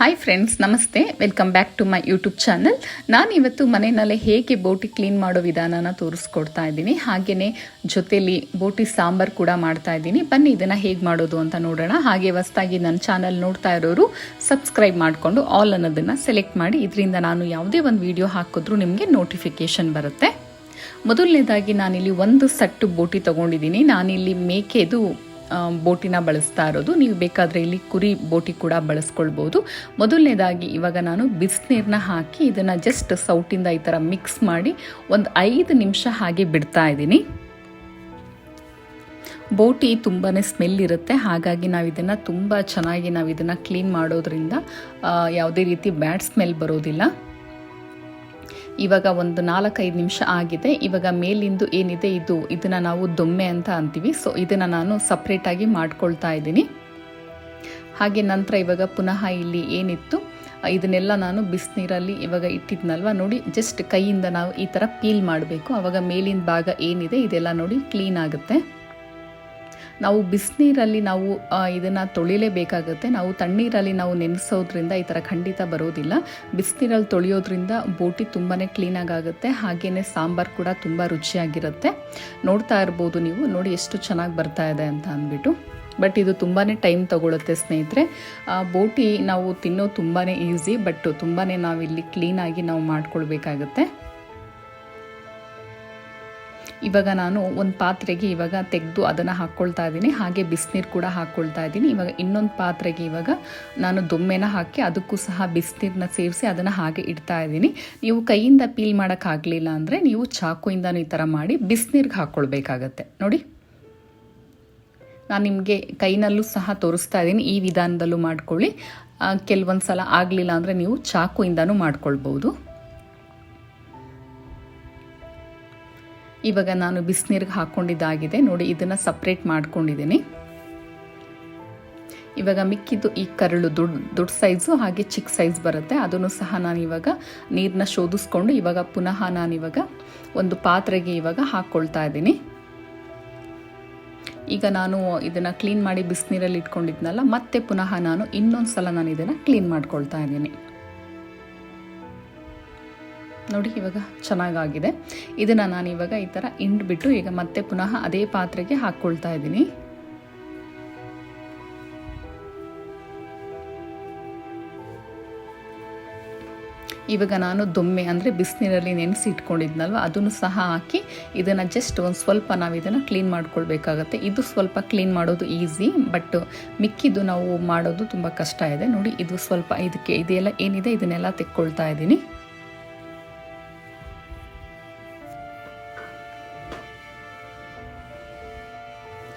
Hi friends ನಮಸ್ತೆ. Welcome back to my YouTube channel ನಾನಿವತ್ತು ಮನೆಯಲ್ಲೇ ಹೇಗೆ ಬೋಟಿ ಕ್ಲೀನ್ ಮಾಡೋ ವಿಧಾನನ ತೋರಿಸ್ಕೊಡ್ತಾ ಇದ್ದೀನಿ. ಹಾಗೆಯೇ ಜೊತೆಲಿ ಬೋಟಿ ಸಾಂಬಾರು ಕೂಡ ಮಾಡ್ತಾ ಇದ್ದೀನಿ. ಬನ್ನಿ ಇದನ್ನು ಹೇಗೆ ಮಾಡೋದು ಅಂತ ನೋಡೋಣ. ಹಾಗೆ ಹೊಸ್ದಾಗಿ ನನ್ನ ಚಾನಲ್ ನೋಡ್ತಾ ಇರೋರು ಸಬ್ಸ್ಕ್ರೈಬ್ ಮಾಡಿಕೊಂಡು ಆಲ್ ಅನ್ನೋದನ್ನು ಸೆಲೆಕ್ಟ್ ಮಾಡಿ. ಇದರಿಂದ ನಾನು ಯಾವುದೇ ಒಂದು ವಿಡಿಯೋ ಹಾಕಿದ್ರೂ ನಿಮಗೆ ನೋಟಿಫಿಕೇಷನ್ ಬರುತ್ತೆ. ಮೊದಲನೇದಾಗಿ ನಾನಿಲ್ಲಿ ಒಂದು ಸಟ್ಟು ಬೋಟಿ ತೊಗೊಂಡಿದ್ದೀನಿ. ನಾನಿಲ್ಲಿ ಮೇಕೆದು ಬೋಟಿನ ಬಳಸ್ತಾ ಇರೋದು. ನೀವು ಬೇಕಾದರೆ ಇಲ್ಲಿ ಕುರಿ ಬೋಟಿ ಕೂಡ ಬಳಸ್ಕೊಳ್ಬೋದು. ಮೊದಲನೇದಾಗಿ ಇವಾಗ ನಾನು ಬಿಸಿನೀರನ್ನ ಹಾಕಿ ಇದನ್ನು ಜಸ್ಟ್ ಸೌಟಿಂದ ಈ ಥರ ಮಿಕ್ಸ್ ಮಾಡಿ ಒಂದು ಐದು ನಿಮಿಷ ಹಾಗೆ ಬಿಡ್ತಾ ಇದ್ದೀನಿ. ಬೋಟಿ ತುಂಬಾ ಸ್ಮೆಲ್ ಇರುತ್ತೆ. ಹಾಗಾಗಿ ನಾವು ಇದನ್ನು ತುಂಬ ಚೆನ್ನಾಗಿ ನಾವು ಇದನ್ನು ಕ್ಲೀನ್ ಮಾಡೋದ್ರಿಂದ ಯಾವುದೇ ರೀತಿ ಬ್ಯಾಡ್ ಸ್ಮೆಲ್ ಬರೋದಿಲ್ಲ. ಇವಾಗ ಒಂದು ನಾಲ್ಕೈದು ನಿಮಿಷ ಆಗಿದೆ. ಇವಾಗ ಮೇಲಿಂದು ಏನಿದೆ ಇದು, ಇದನ್ನು ನಾವು ದೊಮ್ಮೆ ಅಂತ ಅಂತೀವಿ. ಸೊ ಇದನ್ನು ನಾನು ಸಪ್ರೇಟಾಗಿ ಮಾಡ್ಕೊಳ್ತಾ ಇದ್ದೀನಿ. ಹಾಗೆ ನಂತರ ಇವಾಗ ಪುನಃ ಇಲ್ಲಿ ಏನಿತ್ತು, ಇದನ್ನೆಲ್ಲ ನಾನು ಬಿಸಿನೀರಲ್ಲಿ ಇವಾಗ ಇಟ್ಟಿದ್ನಲ್ವ? ನೋಡಿ ಜಸ್ಟ್ ಕೈಯಿಂದ ನಾವು ಈ ಥರ ಪೀಲ್ ಮಾಡಬೇಕು. ಆವಾಗ ಮೇಲಿನ ಭಾಗ ಏನಿದೆ, ಇದೆಲ್ಲ ನೋಡಿ ಕ್ಲೀನ್ ಆಗುತ್ತೆ. ನಾವು ಬಿಸಿನೀರಲ್ಲಿ ನಾವು ಇದನ್ನು ತೊಳಿಲೇಬೇಕಾಗುತ್ತೆ. ನಾವು ತಣ್ಣೀರಲ್ಲಿ ನಾವು ನೆನೆಸೋದ್ರಿಂದ ಈ ಥರ ಖಂಡಿತ ಬರೋದಿಲ್ಲ. ಬಿಸಿನೀರಲ್ಲಿ ತೊಳೆಯೋದ್ರಿಂದ ಬೋಟಿ ತುಂಬಾ ಕ್ಲೀನಾಗಿ ಆಗುತ್ತೆ ಹಾಗೆಯೇ ಸಾಂಬಾರು ಕೂಡ ತುಂಬ ರುಚಿಯಾಗಿರುತ್ತೆ. ನೋಡ್ತಾ ಇರ್ಬೋದು ನೀವು. ನೋಡಿ ಎಷ್ಟು ಚೆನ್ನಾಗಿ ಬರ್ತಾ ಇದೆ ಅಂತ ಅಂದ್ಬಿಟ್ಟು. ಬಟ್ ಇದು ತುಂಬಾ ಟೈಮ್ ತಗೊಳುತ್ತೆ ಸ್ನೇಹಿತರೆ. ಬೋಟಿ ನಾವು ತಿನ್ನೋದು ತುಂಬಾ ಈಸಿ, ಬಟ್ ತುಂಬಾ ನಾವಿಲ್ಲಿ ಕ್ಲೀನಾಗಿ ನಾವು ಮಾಡ್ಕೊಳ್ಬೇಕಾಗತ್ತೆ. ಇವಾಗ ನಾನು ಒಂದು ಪಾತ್ರೆಗೆ ಇವಾಗ ತೆಗೆದು ಅದನ್ನು ಹಾಕ್ಕೊಳ್ತಾ ಇದ್ದೀನಿ. ಹಾಗೆ ಬಿಸಿನೀರು ಕೂಡ ಹಾಕ್ಕೊಳ್ತಾ ಇದ್ದೀನಿ. ಇವಾಗ ಇನ್ನೊಂದು ಪಾತ್ರೆಗೆ ಇವಾಗ ನಾನು ದೊಮ್ಮೆನ ಹಾಕಿ ಅದಕ್ಕೂ ಸಹ ಬಿಸಿನೀರನ್ನ ಸೇರಿಸಿ ಅದನ್ನು ಹಾಗೆ ಇಡ್ತಾ ಇದ್ದೀನಿ. ನೀವು ಕೈಯಿಂದ ಪೀಲ್ ಮಾಡೋಕ್ಕಾಗಲಿಲ್ಲ ಅಂದರೆ ನೀವು ಚಾಕುಯಿಂದನೂ ಈ ಥರ ಮಾಡಿ ಬಿಸಿನೀರಿಗೆ ಹಾಕ್ಕೊಳ್ಬೇಕಾಗತ್ತೆ ನೋಡಿ. ನಾನು ನಿಮಗೆ ಕೈನಲ್ಲೂ ಸಹ ತೋರಿಸ್ತಾ ಇದ್ದೀನಿ. ಈ ವಿಧಾನದಲ್ಲೂ ಮಾಡ್ಕೊಳ್ಳಿ. ಕೆಲವೊಂದು ಸಲ ಆಗಲಿಲ್ಲ ಅಂದರೆ ನೀವು ಚಾಕುಯಿಂದನೂ ಮಾಡ್ಕೊಳ್ಬೋದು ಇವಾಗ ನಾನು ಬಿಸಿನೀರಿಗೆ ಹಾಕ್ಕೊಂಡಿದ್ದಾಗಿದೆ ನೋಡಿ, ಇದನ್ನು ಸಪ್ರೇಟ್ ಮಾಡ್ಕೊಂಡಿದ್ದೀನಿ. ಇವಾಗ ಮಿಕ್ಕಿದ್ದು ಈ ಕರಳು ದೊಡ್ಡ ದೊಡ್ಡ ಸೈಜು ಹಾಗೆ ಚಿಕ್ಕ ಸೈಜ್ ಬರುತ್ತೆ. ಅದನ್ನು ಸಹ ನಾನು ಇವಾಗ ನೀರನ್ನ ಶೋಧಿಸ್ಕೊಂಡು ಇವಾಗ ಪುನಃ ನಾನಿವಾಗ ಒಂದು ಪಾತ್ರೆಗೆ ಇವಾಗ ಹಾಕ್ಕೊಳ್ತಾ ಇದ್ದೀನಿ. ಈಗ ನಾನು ಇದನ್ನು ಕ್ಲೀನ್ ಮಾಡಿ ಬಿಸಿನೀರಲ್ಲಿ ಇಟ್ಕೊಂಡಿದ್ನಲ್ಲ, ಮತ್ತೆ ಪುನಃ ನಾನು ಇನ್ನೊಂದು ಸಲ ನಾನು ಇದನ್ನು ಕ್ಲೀನ್ ಮಾಡ್ಕೊಳ್ತಾ ಇದ್ದೀನಿ. ನೋಡಿ, ಇವಾಗ ಚೆನ್ನಾಗಾಗಿದೆ. ಇದನ್ನು ನಾನು ಇವಾಗ ಈ ಥರ ಹಿಂಡ್ಬಿಟ್ಟು ಈಗ ಮತ್ತೆ ಪುನಃ ಅದೇ ಪಾತ್ರೆಗೆ ಹಾಕ್ಕೊಳ್ತಾ ಇದ್ದೀನಿ. ಇವಾಗ ನಾನು ದೊಮ್ಮೆ ಅಂದರೆ ಬಿಸಿನೀರಲ್ಲಿ ನೆನೆಸಿ ಇಟ್ಕೊಂಡಿದ್ನಲ್ವ, ಅದನ್ನು ಸಹ ಹಾಕಿ ಇದನ್ನು ಜಸ್ಟ್ ಒಂದು ಸ್ವಲ್ಪ ನಾವು ಇದನ್ನು ಕ್ಲೀನ್ ಮಾಡ್ಕೊಳ್ಬೇಕಾಗತ್ತೆ. ಇದು ಸ್ವಲ್ಪ ಕ್ಲೀನ್ ಮಾಡೋದು ಈಸಿ ಬಟ್ ಮಿಕ್ಕಿದ್ದು ನಾವು ಮಾಡೋದು ತುಂಬ ಕಷ್ಟ ಇದೆ. ನೋಡಿ, ಇದು ಸ್ವಲ್ಪ ಇದಕ್ಕೆ, ಇದೆಲ್ಲ ಏನಿದೆ, ಇದನ್ನೆಲ್ಲ ತೆಕ್ಕೊಳ್ತಾ ಇದ್ದೀನಿ.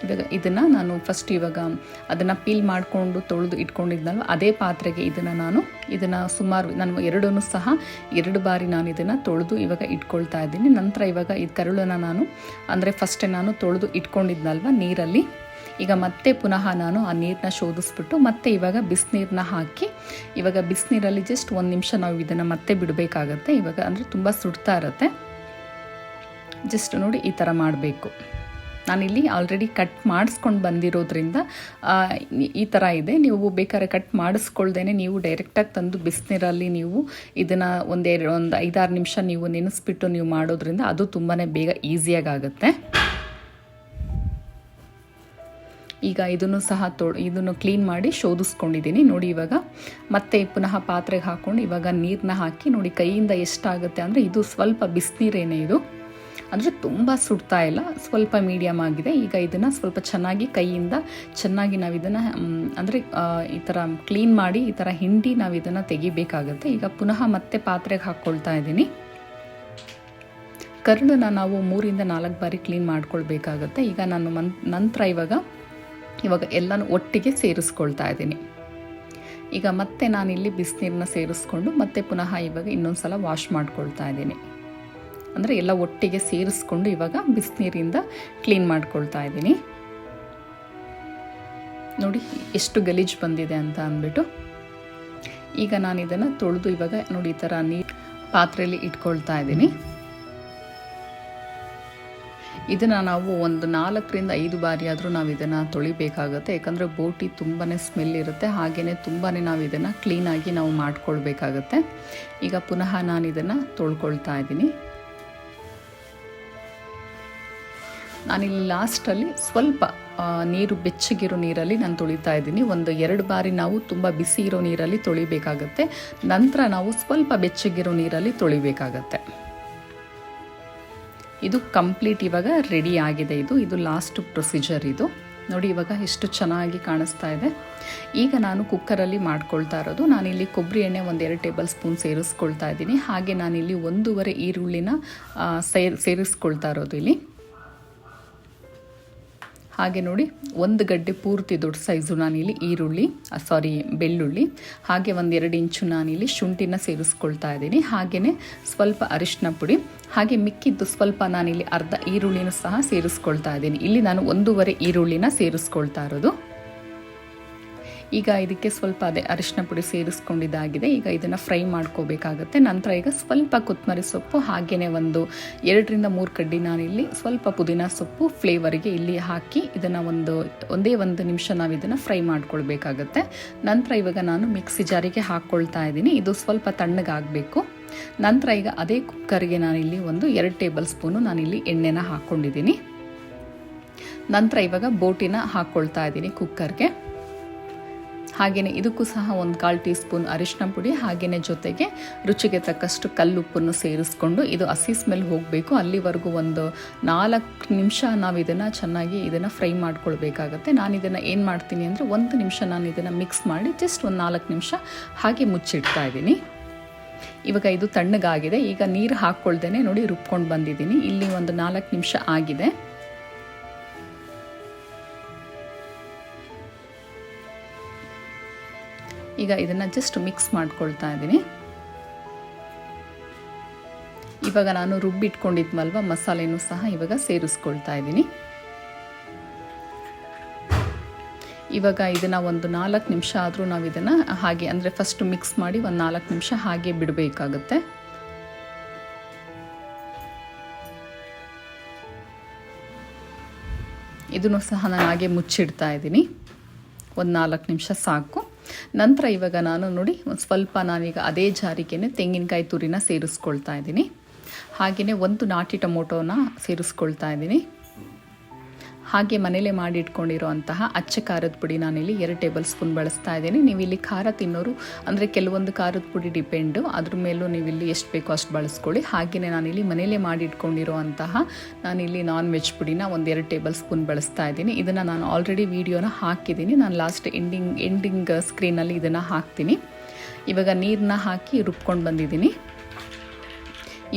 ಇವಾಗ ಇದನ್ನು ನಾನು ಫಸ್ಟ್ ಇವಾಗ ಅದನ್ನು ಪೀಲ್ ಮಾಡಿಕೊಂಡು ತೊಳೆದು ಇಟ್ಕೊಂಡಿದ್ನಲ್ವ, ಅದೇ ಪಾತ್ರೆಗೆ ಇದನ್ನು ನಾನು ಇದನ್ನು ಸುಮಾರು ನಾನು ಎರಡೂ ಸಹ ಎರಡು ಬಾರಿ ನಾನು ಇದನ್ನು ತೊಳೆದು ಇವಾಗ ಇಟ್ಕೊಳ್ತಾ ಇದ್ದೀನಿ. ನಂತರ ಇವಾಗ ಇದು ಕರುಳನ್ನು ನಾನು, ಅಂದರೆ ಫಸ್ಟೇ ನಾನು ತೊಳೆದು ಇಟ್ಕೊಂಡಿದ್ನಲ್ವ ನೀರಲ್ಲಿ, ಈಗ ಮತ್ತೆ ಪುನಃ ನಾನು ಆ ನೀರನ್ನ ಶೋಧಿಸ್ಬಿಟ್ಟು ಮತ್ತೆ ಇವಾಗ ಬಿಸಿನೀರನ್ನ ಹಾಕಿ, ಇವಾಗ ಬಿಸಿನೀರಲ್ಲಿ ಜಸ್ಟ್ ಒಂದು ನಿಮಿಷ ನಾವು ಇದನ್ನು ಮತ್ತೆ ಬಿಡಬೇಕಾಗತ್ತೆ. ಇವಾಗ ಅಂದರೆ ತುಂಬ ಸುಡ್ತಾ ಇರುತ್ತೆ. ಜಸ್ಟ್ ನೋಡಿ ಈ ಥರ ಮಾಡಬೇಕು. ನಾನಿಲ್ಲಿ ಆಲ್ರೆಡಿ ಕಟ್ ಮಾಡಿಸ್ಕೊಂಡು ಬಂದಿರೋದ್ರಿಂದ ಈ- ಥರ ಇದೆ. ನೀವು ಬೇಕಾದ್ರೆ ಕಟ್ ಮಾಡಿಸ್ಕೊಳ್ದೇ ನೀವು ಡೈರೆಕ್ಟಾಗಿ ತಂದು ಬಿಸಿನೀರಲ್ಲಿ ನೀವು ಇದನ್ನು ಒಂದೆರಡು ಒಂದು ಐದಾರು ನಿಮಿಷ ನೀವು ನೆನೆಸ್ಬಿಟ್ಟು ನೀವು ಮಾಡೋದ್ರಿಂದ ಅದು ತುಂಬಾ ಬೇಗ ಈಸಿಯಾಗುತ್ತೆ ಈಗ ಇದನ್ನು ಸಹ ತೊ, ಇದನ್ನು ಕ್ಲೀನ್ ಮಾಡಿ ಶೋಧಿಸ್ಕೊಂಡಿದ್ದೀನಿ. ನೋಡಿ ಇವಾಗ ಮತ್ತೆ ಪುನಃ ಪಾತ್ರೆಗೆ ಹಾಕ್ಕೊಂಡು ಇವಾಗ ನೀರನ್ನ ಹಾಕಿ ನೋಡಿ ಕೈಯಿಂದ ಎಷ್ಟಾಗುತ್ತೆ ಅಂದರೆ ಇದು ಸ್ವಲ್ಪ ಬಿಸಿನೀರೇನೆ ಇದು. ಅಂದರೆ ತುಂಬ ಸುಡ್ತಾ ಇಲ್ಲ. ಸ್ವಲ್ಪ ಮೀಡಿಯಮ್ ಆಗಿದೆ. ಈಗ ಇದನ್ನು ಸ್ವಲ್ಪ ಚೆನ್ನಾಗಿ ಕೈಯಿಂದ ಚೆನ್ನಾಗಿ ನಾವು ಇದನ್ನು ಅಂದರೆ ಈ ಥರ ಕ್ಲೀನ್ ಮಾಡಿ, ಈ ಥರ ಹಿಂಡಿ ನಾವು ಇದನ್ನು ತೆಗಿಬೇಕಾಗುತ್ತೆ. ಈಗ ಪುನಃ ಮತ್ತೆ ಪಾತ್ರೆಗೆ ಹಾಕ್ಕೊಳ್ತಾ ಇದ್ದೀನಿ. ಕರ್ಣನ ನಾವು ಮೂರಿಂದ ನಾಲ್ಕು ಬಾರಿ ಕ್ಲೀನ್ ಮಾಡ್ಕೊಳ್ಬೇಕಾಗತ್ತೆ. ಈಗ ನಾನು ಮನ್, ನಂತರ ಇವಾಗ ಇವಾಗ ಎಲ್ಲನೂ ಒಟ್ಟಿಗೆ ಸೇರಿಸ್ಕೊಳ್ತಾ ಇದ್ದೀನಿ. ಈಗ ಮತ್ತೆ ನಾನಿಲ್ಲಿ ಬಿಸಿನೀರನ್ನ ಸೇರಿಸ್ಕೊಂಡು ಮತ್ತೆ ಪುನಃ ಇವಾಗ ಇನ್ನೊಂದು ಸಲ ವಾಶ್ ಮಾಡ್ಕೊಳ್ತಾ ಇದ್ದೀನಿ. ಅಂದರೆ ಎಲ್ಲ ಒಟ್ಟಿಗೆ ಸೇರಿಸ್ಕೊಂಡು ಇವಾಗ ಬಿಸಿನೀರಿಂದ ಕ್ಲೀನ್ ಮಾಡ್ಕೊಳ್ತಾ ಇದ್ದೀನಿ. ನೋಡಿ, ಎಷ್ಟು ಗಲೀಜು ಬಂದಿದೆ ಅಂತ ಅಂದ್ಬಿಟ್ಟು ಈಗ ನಾನು ಇದನ್ನು ತೊಳೆದು ಇವಾಗ ನೋಡಿ, ಈ ಥರ ನೀರು ಪಾತ್ರೆಯಲ್ಲಿ ಇಟ್ಕೊಳ್ತಾ ಇದ್ದೀನಿ. ಇದನ್ನು ನಾವು ಒಂದು ನಾಲ್ಕರಿಂದ ಐದು ಬಾರಿ ಆದರೂ ನಾವು ಇದನ್ನು ತೊಳಿಬೇಕಾಗುತ್ತೆ. ಯಾಕಂದರೆ ಬೋಟಿ ತುಂಬಾ ಸ್ಮೆಲ್ ಇರುತ್ತೆ. ಹಾಗೆಯೇ ತುಂಬಾ ನಾವು ಇದನ್ನು ಕ್ಲೀನಾಗಿ ನಾವು ಮಾಡ್ಕೊಳ್ಬೇಕಾಗತ್ತೆ. ಈಗ ಪುನಃ ನಾನು ಇದನ್ನು ತೊಳ್ಕೊಳ್ತಾ ಇದ್ದೀನಿ. ನಾನಿಲ್ಲಿ ಲಾಸ್ಟಲ್ಲಿ ಸ್ವಲ್ಪ ನೀರು, ಬೆಚ್ಚಗಿರೋ ನೀರಲ್ಲಿ ನಾನು ತೊಳಿತಾ ಇದ್ದೀನಿ. ಒಂದು ಎರಡು ಬಾರಿ ನಾವು ತುಂಬ ಬಿಸಿ ಇರೋ ನೀರಲ್ಲಿ ತೊಳಿಬೇಕಾಗತ್ತೆ. ನಂತರ ನಾವು ಸ್ವಲ್ಪ ಬೆಚ್ಚಗಿರೋ ನೀರಲ್ಲಿ ತೊಳಿಬೇಕಾಗತ್ತೆ. ಇದು ಕಂಪ್ಲೀಟ್ ಇವಾಗ ರೆಡಿ ಆಗಿದೆ ಇದು. ಇದು ಲಾಸ್ಟ್ ಪ್ರೊಸೀಜರ್ ಇದು. ನೋಡಿ ಇವಾಗ ಎಷ್ಟು ಚೆನ್ನಾಗಿ ಕಾಣಿಸ್ತಾ ಇದೆ. ಈಗ ನಾನು ಕುಕ್ಕರಲ್ಲಿ ಮಾಡ್ಕೊಳ್ತಾ ಇರೋದು. ನಾನಿಲ್ಲಿ ಕೊಬ್ಬರಿ ಎಣ್ಣೆ ಒಂದು ಎರಡು ಟೇಬಲ್ ಸ್ಪೂನ್ ಸೇರಿಸ್ಕೊಳ್ತಾ ಇದ್ದೀನಿ. ಹಾಗೆ ನಾನಿಲ್ಲಿ ಒಂದೂವರೆ ಈರುಳ್ಳಿನ ಸೇರಿಸ್ಕೊಳ್ತಾ ಇರೋದು ಇಲ್ಲಿ. ಹಾಗೆ ನೋಡಿ, ಒಂದು ಗಡ್ಡೆ ಪೂರ್ತಿ ದೊಡ್ಡ ಸೈಜು ನಾನಿಲ್ಲಿ ಈರುಳ್ಳಿ ಸಾರಿ ಬೆಳ್ಳುಳ್ಳಿ, ಹಾಗೆ ಒಂದು ಎರಡು ಇಂಚು ನಾನಿಲ್ಲಿ ಶುಂಠಿನ ಸೇರಿಸ್ಕೊಳ್ತಾ ಇದ್ದೀನಿ. ಹಾಗೆಯೇ ಸ್ವಲ್ಪ ಅರಿಶಿನ ಪುಡಿ, ಹಾಗೆ ಮಿಕ್ಕಿದ್ದು ಸ್ವಲ್ಪ ನಾನಿಲ್ಲಿ ಅರ್ಧ ಈರುಳ್ಳಿನೂ ಸಹ ಸೇರಿಸ್ಕೊಳ್ತಾ ಇದ್ದೀನಿ. ಇಲ್ಲಿ ನಾನು ಒಂದೂವರೆ ಈರುಳ್ಳಿನ ಸೇರಿಸ್ಕೊಳ್ತಾ ಇರೋದು. ಈಗ ಇದಕ್ಕೆ ಸ್ವಲ್ಪ ಅದೇ ಅರಿಶಿನ ಪುಡಿ ಸೇರಿಸ್ಕೊಂಡಿದ್ದಾಗಿದೆ. ಈಗ ಇದನ್ನು ಫ್ರೈ ಮಾಡ್ಕೋಬೇಕಾಗತ್ತೆ. ನಂತರ ಈಗ ಸ್ವಲ್ಪ ಕೊತ್ತಂಬರಿ ಸೊಪ್ಪು ಹಾಗೆಯೇ ಒಂದು ಎರಡರಿಂದ ಮೂರು ಕಡ್ಡಿ ನಾನಿಲ್ಲಿ ಸ್ವಲ್ಪ ಪುದೀನ ಸೊಪ್ಪು ಫ್ಲೇವರಿಗೆ ಇಲ್ಲಿ ಹಾಕಿ ಇದನ್ನು ಒಂದು, ಒಂದೇ ಒಂದು ನಿಮಿಷ ನಾವು ಇದನ್ನು ಫ್ರೈ ಮಾಡ್ಕೊಳ್ಬೇಕಾಗತ್ತೆ. ನಂತರ ಇವಾಗ ನಾನು ಮಿಕ್ಸಿ ಜಾರಿಗೆ ಹಾಕ್ಕೊಳ್ತಾ ಇದ್ದೀನಿ. ಇದು ಸ್ವಲ್ಪ ತಣ್ಣಗಾಗಬೇಕು. ನಂತರ ಈಗ ಅದೇ ಕುಕ್ಕರ್ಗೆ ನಾನಿಲ್ಲಿ ಒಂದು ಎರಡು ಟೇಬಲ್ ಸ್ಪೂನು ನಾನಿಲ್ಲಿ ಎಣ್ಣೆನ ಹಾಕ್ಕೊಂಡಿದ್ದೀನಿ ನಂತರ ಇವಾಗ ಬೋಟಿನ ಹಾಕ್ಕೊಳ್ತಾ ಇದ್ದೀನಿ ಕುಕ್ಕರ್ಗೆ. ಹಾಗೆಯೇ ಇದಕ್ಕೂ ಸಹ ಒಂದು ಕಾಲು ಟೀ ಸ್ಪೂನ್ ಅರಿಶಿನ ಪುಡಿ, ಹಾಗೆಯೇ ಜೊತೆಗೆ ರುಚಿಗೆ ತಕ್ಕಷ್ಟು ಕಲ್ಲುಪ್ಪನ್ನು ಸೇರಿಸ್ಕೊಂಡು ಇದು ಹಸಿ ಸ್ಮೆಲ್ ಹೋಗಬೇಕು. ಅಲ್ಲಿವರೆಗೂ ಒಂದು ನಾಲ್ಕು ನಿಮಿಷ ನಾವು ಇದನ್ನು ಚೆನ್ನಾಗಿ ಇದನ್ನು ಫ್ರೈ ಮಾಡ್ಕೊಳ್ಬೇಕಾಗತ್ತೆ. ನಾನು ಇದನ್ನು ಏನು ಮಾಡ್ತೀನಿ ಅಂದರೆ ಒಂದು ನಿಮಿಷ ನಾನು ಇದನ್ನು ಮಿಕ್ಸ್ ಮಾಡಿ ಜಸ್ಟ್ ಒಂದು ನಾಲ್ಕು ನಿಮಿಷ ಹಾಗೆ ಮುಚ್ಚಿಡ್ತಾ ಇದ್ದೀನಿ. ಇವಾಗ ಇದು ತಣ್ಣಗಾಗಿದೆ. ಈಗ ನೀರು ಹಾಕ್ಕೊಳ್ದೇನೆ ನೋಡಿ ರುಬ್ಕೊಂಡು ಬಂದಿದ್ದೀನಿ. ಇಲ್ಲಿ ಒಂದು ನಾಲ್ಕು ನಿಮಿಷ ಆಗಿದೆ. ಈಗ ಇದನ್ನು ಜಸ್ಟ್ ಮಿಕ್ಸ್ ಮಾಡ್ಕೊಳ್ತಾ ಇದ್ದೀನಿ. ಇವಾಗ ನಾನು ರುಬ್ಬಿಟ್ಕೊಂಡಿದ್ಮಲ್ವ ಮಸಾಲೆನೂ ಸಹ ಇವಾಗ ಸೇರಿಸ್ಕೊಳ್ತಾ ಇದ್ದೀನಿ. ಇವಾಗ ಇದನ್ನು ಒಂದು ನಾಲ್ಕು ನಿಮಿಷ ಆದರೂ ನಾವು ಇದನ್ನು ಹಾಗೆ, ಅಂದರೆ ಫಸ್ಟ್ ಮಿಕ್ಸ್ ಮಾಡಿ ಒಂದು ನಾಲ್ಕು ನಿಮಿಷ ಹಾಗೆ ಬಿಡಬೇಕಾಗುತ್ತೆ. ಇದನ್ನು ಸಹ ನಾನು ಹಾಗೆ ಮುಚ್ಚಿಡ್ತಾ ಇದ್ದೀನಿ. ಒಂದು ನಾಲ್ಕು ನಿಮಿಷ ಸಾಕು. ನಂತರ ಇವಾಗ ನಾನು ನೋಡಿ ಒಂದು ಸ್ವಲ್ಪ ನಾನೀಗ ಅದೇ ಜಾರಿಗೆನೆ ತೆಂಗಿನಕಾಯಿ ತುರಿನ ಸೇರಿಸ್ಕೊಳ್ತಾ ಇದ್ದೀನಿ. ಹಾಗೆಯೇ ಒಂದು ನಾಟಿ ಟೊಮೊಟೊನ ಸೇರಿಸ್ಕೊಳ್ತಾ ಇದ್ದೀನಿ. ಹಾಗೆ ಮನೇಲೆ ಮಾಡಿ ಇಟ್ಕೊಂಡಿರೋಂತಹ ಅಚ್ಚ ಖಾರದ ಪುಡಿ ನಾನಿಲ್ಲಿ ಎರಡು ಟೇಬಲ್ ಸ್ಪೂನ್ ಬಳಸ್ತಾ ಇದ್ದೀನಿ. ನೀವು ಇಲ್ಲಿ ಖಾರ ತಿನ್ನೋರು, ಅಂದರೆ ಕೆಲವೊಂದು ಖಾರದ ಪುಡಿ ಡಿಪೆಂಡು. ಅದ್ರ ಮೇಲೂ ನೀವು ಇಲ್ಲಿ ಎಷ್ಟು ಬೇಕೋ ಅಷ್ಟು ಬಳಸ್ಕೊಳ್ಳಿ. ಹಾಗೆಯೇ ನಾನಿಲ್ಲಿ ಮನೇಲೆ ಮಾಡಿ ಇಟ್ಕೊಂಡಿರೋ ಅಂತಹ ನಾನಿಲ್ಲಿ ನಾನ್ ವೆಜ್ ಪುಡಿನ ಒಂದು ಎರಡು ಟೇಬಲ್ ಸ್ಪೂನ್ ಬಳಸ್ತಾ ಇದ್ದೀನಿ. ಇದನ್ನು ನಾನು ಆಲ್ರೆಡಿ ವೀಡಿಯೋನ ಹಾಕಿದ್ದೀನಿ. ನಾನು ಲಾಸ್ಟ್ ಎಂಡಿಂಗ್ ಎಂಡಿಂಗ್ ಸ್ಕ್ರೀನಲ್ಲಿ ಇದನ್ನು ಹಾಕ್ತೀನಿ. ಇವಾಗ ನೀರನ್ನ ಹಾಕಿ ರುಬ್ಕೊಂಡು ಬಂದಿದ್ದೀನಿ.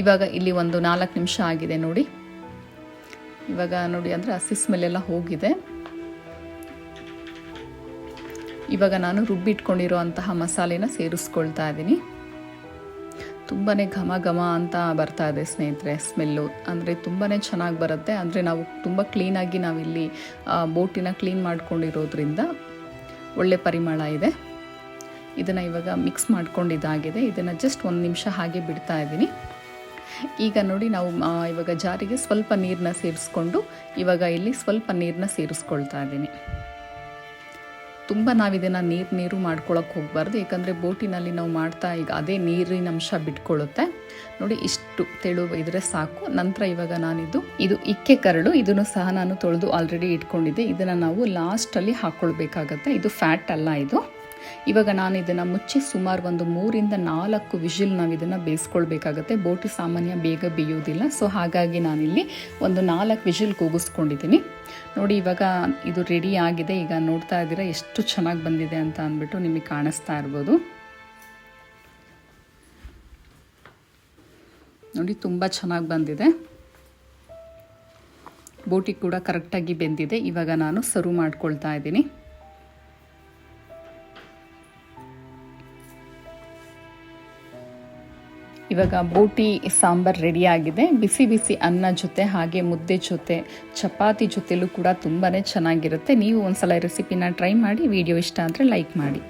ಇವಾಗ ಇಲ್ಲಿ ಒಂದು ನಾಲ್ಕು ನಿಮಿಷ ಆಗಿದೆ ನೋಡಿ. ಇವಾಗ ನೋಡಿ ಅಂದರೆ ಹಸಿ ಸ್ಮೆಲ್ಲೆಲ್ಲ ಹೋಗಿದೆ. ಇವಾಗ ನಾನು ರುಬ್ಬಿಟ್ಕೊಂಡಿರೋ ಅಂತಹ ಮಸಾಲೆನ ಸೇರಿಸ್ಕೊಳ್ತಾ ಇದ್ದೀನಿ. ತುಂಬಾ ಘಮ ಘಮ ಅಂತ ಬರ್ತಾ ಇದೆ ಸ್ನೇಹಿತರೆ ಸ್ಮೆಲ್ಲು ಅಂದರೆ ತುಂಬಾ ಚೆನ್ನಾಗಿ ಬರುತ್ತೆ. ಅಂದರೆ ನಾವು ತುಂಬ ಕ್ಲೀನಾಗಿ ನಾವಿಲ್ಲಿ ಬೋಟಿನ ಕ್ಲೀನ್ ಮಾಡ್ಕೊಂಡಿರೋದ್ರಿಂದ ಒಳ್ಳೆ ಪರಿಮಳ ಇದೆ. ಇದನ್ನು ಇವಾಗ ಮಿಕ್ಸ್ ಮಾಡ್ಕೊಂಡಿದ್ದಾಗಿದೆ. ಇದನ್ನು ಜಸ್ಟ್ ಒಂದು ನಿಮಿಷ ಹಾಗೆ ಬಿಡ್ತಾ ಇದ್ದೀನಿ. ಈಗ ನೋಡಿ ನಾವು ಇವಾಗ ಜಾರಿಗೆ ಸ್ವಲ್ಪ ನೀರನ್ನ ಸೇರಿಸ್ಕೊಂಡು ಇವಾಗ ಇಲ್ಲಿ ಸ್ವಲ್ಪ ನೀರನ್ನ ಸೇರಿಸ್ಕೊಳ್ತಾ ಇದ್ದೀನಿ. ತುಂಬ ನಾವಿದನ್ನು ನೀರು ನೀರು ಮಾಡ್ಕೊಳಕ್ಕೆ ಹೋಗಬಾರ್ದು ಏಕೆಂದರೆ ಬೋಟಿನಲ್ಲಿ ನಾವು ಮಾಡ್ತಾ ಈಗ ಅದೇ ನೀರಿನ ಅಂಶ ಬಿಟ್ಕೊಳ್ಳುತ್ತೆ ನೋಡಿ ಇಷ್ಟು ತೆಳು ಇದ್ರೆ ಸಾಕು. ನಂತರ ಇವಾಗ ನಾನಿದ್ದು ಇದು ಇಕ್ಕೆ ಕರಳು. ಇದನ್ನು ಸಹ ನಾನು ತೊಳೆದು ಆಲ್ರೆಡಿ ಇಟ್ಕೊಂಡಿದ್ದೆ. ಇದನ್ನು ನಾವು ಲಾಸ್ಟಲ್ಲಿ ಹಾಕ್ಕೊಳ್ಬೇಕಾಗತ್ತೆ ಇದು ಫ್ಯಾಟ್ ಅಲ್ಲ ಇದು. ಇವಾಗ ನಾನು ಇದನ್ನು ಮುಚ್ಚಿ ಸುಮಾರು ಒಂದು ಮೂರಿಂದ ನಾಲ್ಕು ವಿಷಿಲ್ ನಾವು ಇದನ್ನು ಬೇಯಿಸ್ಕೊಳ್ಬೇಕಾಗತ್ತೆ. ಬೋಟಿ ಸಾಮಾನ್ಯ ಬೇಗ ಬೇಯೋದಿಲ್ಲ. ಸೊ ಹಾಗಾಗಿ ನಾನಿಲ್ಲಿ ಒಂದು ನಾಲ್ಕು ವಿಷಿಲ್ ಕೂಗಿಸ್ಕೊಂಡಿದ್ದೀನಿ. ನೋಡಿ, ಇವಾಗ ಇದು ರೆಡಿ ಆಗಿದೆ. ಈಗ ನೋಡ್ತಾ ಇದ್ದೀರಾ ಎಷ್ಟು ಚೆನ್ನಾಗಿ ಬಂದಿದೆ ಅಂತ ಅಂದ್ಬಿಟ್ಟು ನಿಮಗೆ ಕಾಣಿಸ್ತಾ ಇರ್ಬೋದು. ನೋಡಿ, ತುಂಬ ಚೆನ್ನಾಗಿ ಬಂದಿದೆ. ಬೋಟಿ ಕೂಡ ಕರೆಕ್ಟಾಗಿ ಬೆಂದಿದೆ. ಇವಾಗ ನಾನು ಸರ್ವ್ ಮಾಡ್ಕೊಳ್ತಾ ಇದ್ದೀನಿ. ಇವಾಗ ಬೂಟಿ ಸಾಂಬಾರ್ ರೆಡಿಯಾಗಿದೆ ಬಿಸಿ ಬಿಸಿ ಅನ್ನ ಜೊತೆ ಹಾಗೆ ಮುದ್ದೆ ಜೊತೆ, ಚಪಾತಿ ಜೊತೆಲೂ ಕೂಡ ತುಂಬಾ ಚೆನ್ನಾಗಿರುತ್ತೆ. ನೀವು ಒಂದ್ಸಲ ರೆಸಿಪಿನ ಟ್ರೈ ಮಾಡಿ ವಿಡಿಯೋ ಇಷ್ಟ ಅಂದರೆ ಲೈಕ್ ಮಾಡಿ.